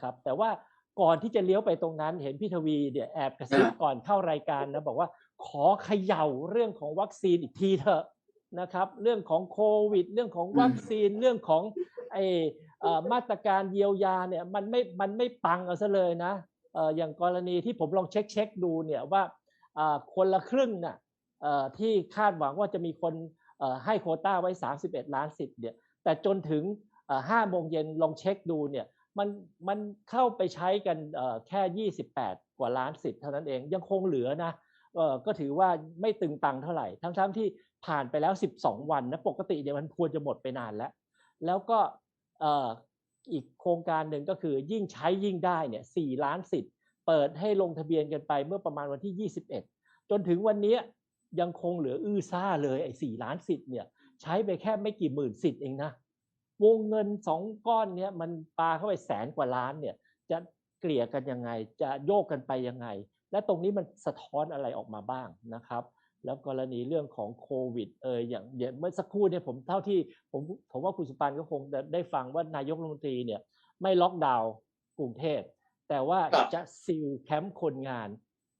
นะครับ แต่ว่าก่อนที่จะเลี้ยวไปตรงนั้น เห็นพี่ทวีเนี่ยแอบกระซิบก่อนเข้ารายการนะบอกว่าขอเขย่าเรื่องของวัคซีนอีกทีเถอะนะครับ เรื่องของโควิด เรื่องของวัคซีนเรื่องของไอเอ่อมาตรการเยียวยาเนี่ยมันไม่มันไม่ปังเอาซะเลยนะเอ่ออย่างกรณีที่ผมลองเช็คเช็คดูเนี่ยว่าอ่าคนละครึ่งน่ะเอ่อที่คาดหวังว่าจะมีคนเอ่อให้โควต้าไว้ 31 ล้านสิทธิ์เนี่ยแต่จนถึงห้าโมงเย็นลองเช็คดูเนี่ย มันมันเข้าไปใช้กันเอ่อแค่ 28 กว่าล้านสิทธิ์เท่านั้นเองยังคงเหลือนะก็ถือว่าไม่ตึงตังเท่าไหร่ ทั้งๆที่ผ่านไปแล้ว 12 วันนะปกติเนี่ยมันควรจะหมดไปนานแล้ว แล้วก็อีกโครงการหนึ่งก็คือยิ่งใช้ยิ่งได้เนี่ย4ล้านสิทธิ์เปิดให้ลงทะเบียนกันไปเมื่อประมาณวันที่ 21 จนถึงวันนี้ยังคงเหลืออื้อซ่าเลยไอ้4ล้านสิทธิ์เนี่ยใช้ไปแค่ไม่กี่หมื่นสิทธิ์เองนะ วงเงินสองก้อนเนี้ยมันปาเข้าไปแสนกว่าล้านเนี่ยจะเกลี่ยกันยังไง จะโยกกันไปยังไง และตรงนี้มันสะท้อนอะไรออกมาบ้างนะครับ แล้วกรณีเรื่องของโควิดเอออย่างเดี๋ยวเมื่อสักครู่เนี่ยผมเท่าที่ผมผมว่าคุณสุปานก็คงจะได้ฟังว่านายกรัฐมนตรีเนี่ยไม่ล็อกดาวน์กรุงเทพแต่ว่าครับจะซีลแคมป์คนงาน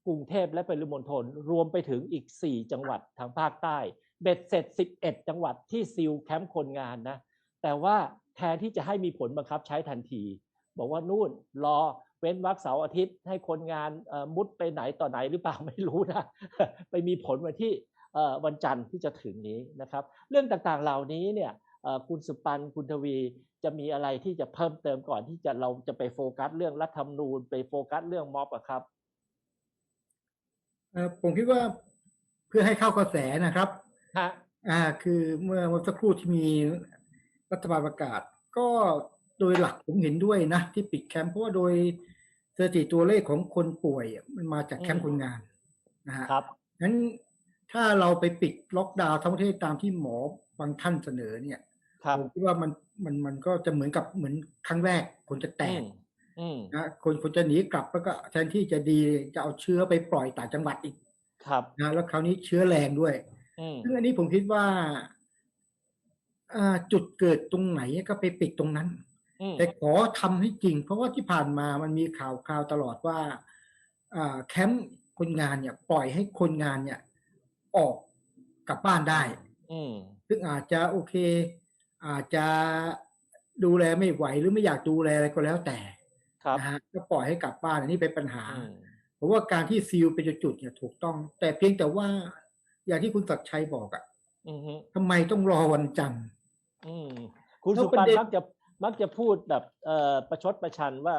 กรุงเทพและปริมณฑลรวมไปถึงอีก 4 จังหวัดทางภาคใต้ เบ็ดเสร็จ 11 จังหวัดที่ซีลแคมป์คนงานนะ แต่ว่าแทนที่จะให้มีผลบังคับใช้ทันที บอกว่านู่นรอเว้นวักเสาร์อาทิตย์ ให้คนงานเอ่อมุดไปไหนต่อไหนหรือเปล่าไม่รู้นะไปมีผลวันที่เอ่อวันจันทร์ที่จะถึงนี้นะครับ เรื่องต่างๆเหล่านี้เนี่ยเอ่อคุณสุปันคุณทวีจะมีอะไรที่จะเพิ่มเติมก่อนที่จะเราจะไปโฟกัสเรื่องรัฐธรรมนูญไปโฟกัสเรื่องม็อบอะครับเอ่อผมคิดว่าเพื่อให้เข้ากระแสนะครับฮะอ่าคือเมื่อวันสักครู่ที่มี รัฐบาลประกาศ ก็โดยหลักผมเห็นด้วยนะ ที่ปิดแคมป์เพราะว่าโดยสถิติตัวเลขของคนป่วยอะมันมาจากแคมป์คนงานนะฮะครับงั้นถ้าเราไปปิดล็อกดาวน์ทั้งประเทศตามที่หมอบางท่านเสนอเนี่ยครับผมคิดว่ามันมันมันก็จะเหมือนกับเหมือนครั้งแรกคนจะแตอืกมอืมนะคนคนจะหนีกลับแล้วก็แทนที่จะดีจะเอาเชื้อไปปล่อยต่างจังหวัดอีก ครับนะแล้วคราวนี้เชื้อแรงด้วยอืมซึ่งอันนี้ผมคิดว่าอ่า จุดเกิดตรงไหนก็ไปปิดตรงนั้นอืมแต่ขอทำให้จริง เพราะว่าที่ผ่านมามันมีข่าวข่าวตลอดว่าอ่าแคมป์คนงานเนี่ย ปล่อยให้คนงานเนี่ย ออกกลับบ้านได้อืมซึ่งอาจจะโอเค อาจจะดูแลไม่ไหวหรือไม่อยากดูแลอะไรก็แล้วแต่ครับนะฮะก็ปล่อยให้กลับบ้านอันนี้เป็นปัญหาอืมเพราะว่าการที่ซีลเป็นจุดๆเนี่ยถูกต้อง แต่เพียงแต่ว่าอย่างที่คุณศักดิ์ชัยบอกอะอืมฮึทำไมต้องรอวันจันทร์ อืมคุณแล้วสุปันประเด็นมักจะมักจะพูดแบบเอ่อประชดประชันว่า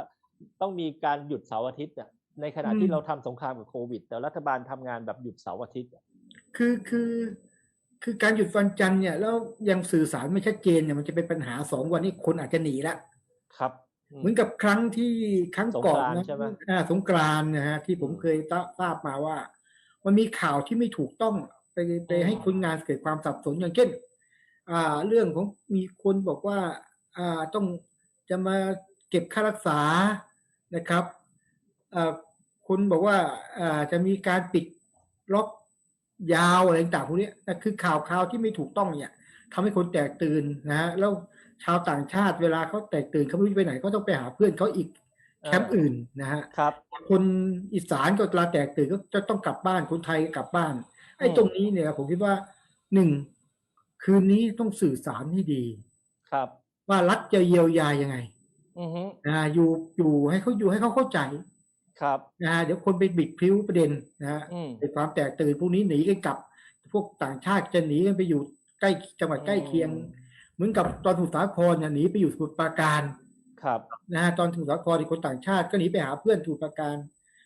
ต้องมีการหยุดเสาร์อาทิตย์อะในขณะที่เราทำสงครามกับโควิด แต่รัฐบาลทำงานแบบหยุดเสาร์อาทิตย์อะคือคือคือการหยุดวันจันทร์เนี่ยแล้วยังสื่อสารไม่ชัดเจนเนี่ยมันจะเป็นปัญหาสองวันนี้คนอาจจะหนีละครับอืมเหมือนกับครั้งที่ครั้งก่อนสงกรานต์นะใช่ไหมอ่าสงกรานต์นะฮะที่ผมอืมเคยทราทราบมาว่า มันมีข่าวที่ไม่ถูกต้องไปไปอืมให้คนงานเกิดความสับสนอย่างเช่นอ่า เรื่องของมีคนบอกว่าอ่าต้องจะมาเก็บค่ารักษานะครับอ่าคนบอกว่าอ่าจะมีการปิดล็อกยาวอะไรต่างๆพวกนี้นะคือข่าวข่าวที่ไม่ถูกต้องเนี่ยทำให้คนแตกตื่นนะฮะแล้วชาวต่างชาติเวลาเขาแตกตื่นเขาไม่รู้จะไปไหนเขาต้องไปหาเพื่อนเขาอีกแคมป์อื่นนะฮะครับคนอีสานก็เวลาแตกตื่นก็จะต้องกลับบ้านคนไทยกลับบ้านไอ้อืมตรงนี้เนี่ยผมคิดว่าหนึ่ง คืนนี้ต้องสื่อสารให้ดี ครับ ว่ารัฐจะเยียวยายังไงอือฮึนะอยู่อยู่ให้เขาอยู่ให้เขาเข้าใจครับนะเดี๋ยวคนไปบิดพลิ้วประเด็นนะฮะอืมในความแตกตื่นพวกนี้หนีกันกลับ พวกต่างชาติจะหนีกันไปอยู่ใกล้จังหวัดใกล้เคียง เหมือนกับตอนสมุทรสาครเนี่ยหนีไปอยู่สมุทรปราการครับนะฮะตอนสมุทรสาครที่คนต่างชาติก็หนีไปหาเพื่อนสมุทรปราการ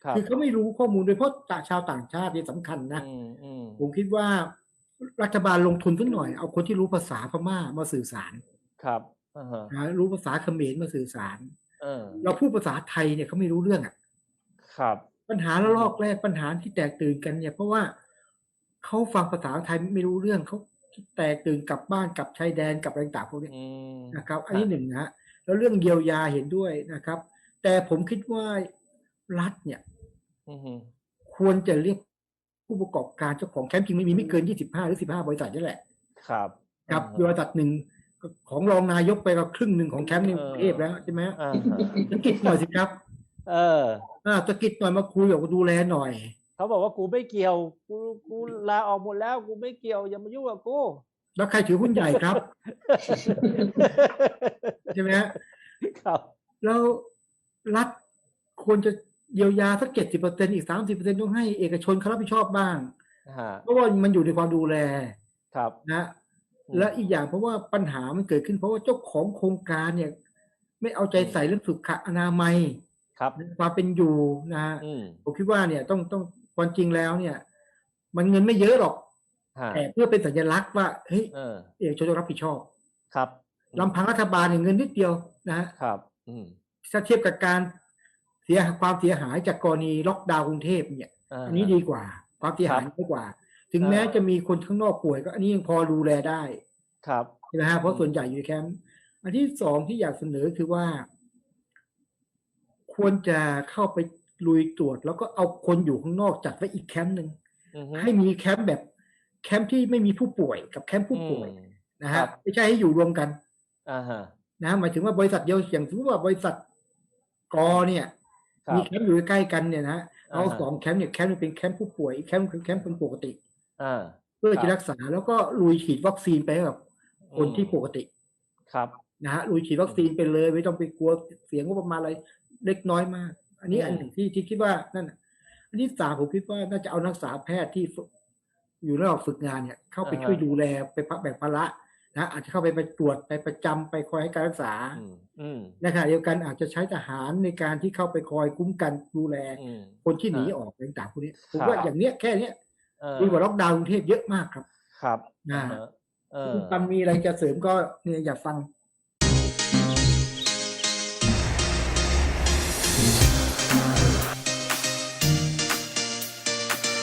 ครับคือเขาไม่รู้ข้อมูลโดยเฉพาะชาวต่างชาตินี่สำคัญนะ อืมอืมผมคิดว่า รัฐบาลลงทุนสักหน่อย เอาคนที่รู้ภาษาพม่ามาสื่อสารครับอ่าฮะนะรู้ภาษาเขมรมาสื่อสารเออเราพูดภาษาไทยเนี่ยเขาไม่รู้เรื่องอะครับ ปัญหาระลอกแรกปัญหาที่แตกตื่นกันเนี่ย เพราะว่าเขาฟังภาษาไทยไม่รู้เรื่องเขาแตกตื่นกลับบ้านกลับชายแดนกลับอะไรต่างๆพวกนี้อืมนะครับ อันนี้หนึ่งนะฮะแล้วเรื่องเยียวยาเห็นด้วยนะครับ แต่ผมคิดว่ารัฐเนี่ยอือฮึควรจะเรียก ผู้ประกอบการเจ้าของแคมป์จริงไม่มีไม่เกิน25หรือ15บริษัทนี่แหละ ครับครับอ่าฮะบริษัทหนึ่งของรองนายกไปกับครึ่งหนึ่งของแคมป์ในเออกรุงเทพแล้วใช่ไหมอ่าฮะสะกิดหน่อยสิครับ เอออ่าสะกิดหน่อยมาคุยกับดูแลหน่อย เขาบอกว่ากูไม่เกี่ยว กูกูลาออกหมดแล้ว กูไม่เกี่ยวอย่ามายุ่งกับกูแล้วใครถือหุ้นใหญ่ครับ ใช่ไหมฮะครับ แล้วรัฐควรจะ เยียวยาสักเจ็ดสิบเปอร์เซ็นอีกสามสิบเปอร์เซ็นต้องให้เอกชนเขารับผิดชอบบ้างฮะเพราะว่ามันอยู่ในความดูแลครับนะอืมและอีกอย่างเพราะว่าปัญหามันเกิดขึ้นเพราะว่าเจ้าของโครงการเนี่ย ไม่เอาใจใส่เรื่องสุขอนามัย ครับความเป็นอยู่นะฮะอืมผมคิดว่าเนี่ยต้องต้องความจริงแล้วเนี่ย มันเงินไม่เยอะหรอกฮะแต่เพื่อเป็นสัญลักษณ์ว่าเฮ้ยเออเอกชนต้องรับผิดชอบ ครับลำพังรัฐบาลเนี่ยเงินนิดเดียวนะฮะครับอืมถ้าเทียบกับการ เสียความเสียหายจากกรณีล็อกดาวน์กรุงเทพเนี่ยาอันนี้ดีกว่า ความเสียหายครับน้อยกว่า ถึงอ่าแม้จะมีคนข้างนอกป่วยก็อันนี้ยังพอดูแลได้ ครับใช่ไหมฮะเพอืราะมส่วนใหญ่อยู่ในแคมป์อันที่สองที่อยากเสนอคือว่า ควรจะเข้าไปลุยตรวจ แล้วก็เอาคนอยู่ข้างนอกจัดไว้อีกแคมป์หนึ่งอือฮึให้มีแคมป์แบบแคมป์ที่ไม่มีผู้ป่วยกับแคมป์ผู้ป่วยอืมนะครัฮะบไม่ใช่ให้อยู่รวมกันอ่าฮะนะหมายถึงว่าบริษัทเดียวอย่างสมมติว่าบริษัทกอเนี่ยครับ มีแคมป์อยู่ใกล้ๆกันเนี่ยนะเอาอ่าฮะสองแคมป์เนี่ยแคมป์หนึ่งเป็นแคมป์ผู้ป่วยอีกแคมป์คือแคมป์คนปกติอ่าเพื่อครับจะรักษาแล้วก็ลุยฉีดวัคซีนไปให้กับคนอืมที่ปกติครับนะฮะลุยฉีดวัคซีนไปเลย ไม่ต้องไปกลัวเสียงงบประมาณอะไรเล็กน้อยมาก อันนี้อืมอันหนึ่งที่ที่คิดว่านั่นน่ะอันที่สามผมคิดว่าน่าจะเอานักศึกษาแพทย์ที่ฝึกอยู่ระหว่างฝึกงานเนี่ย เข้าไปช่วยดูแลไปพักแบ่งภาระ นะอาจจะเข้าไปไปตรวจไปประจำไปคอยให้การรักษาอืมอืมในขณะเดียวกันอาจจะใช้ทหารในการที่เข้าไปคอยคุ้มกันดูแลอืมคนที่หนีอ่าออกต่างๆพวกนี้ผมครับว่าอย่างเนี้ยแค่เนี้ยเออดีกว่าล็อกดาวน์กรุงเทพเยอะมากครับ ครับอ่าอ่าฮะเออคุณปันมีอะไรจะเสริมก็เนี่ยอยากฟัง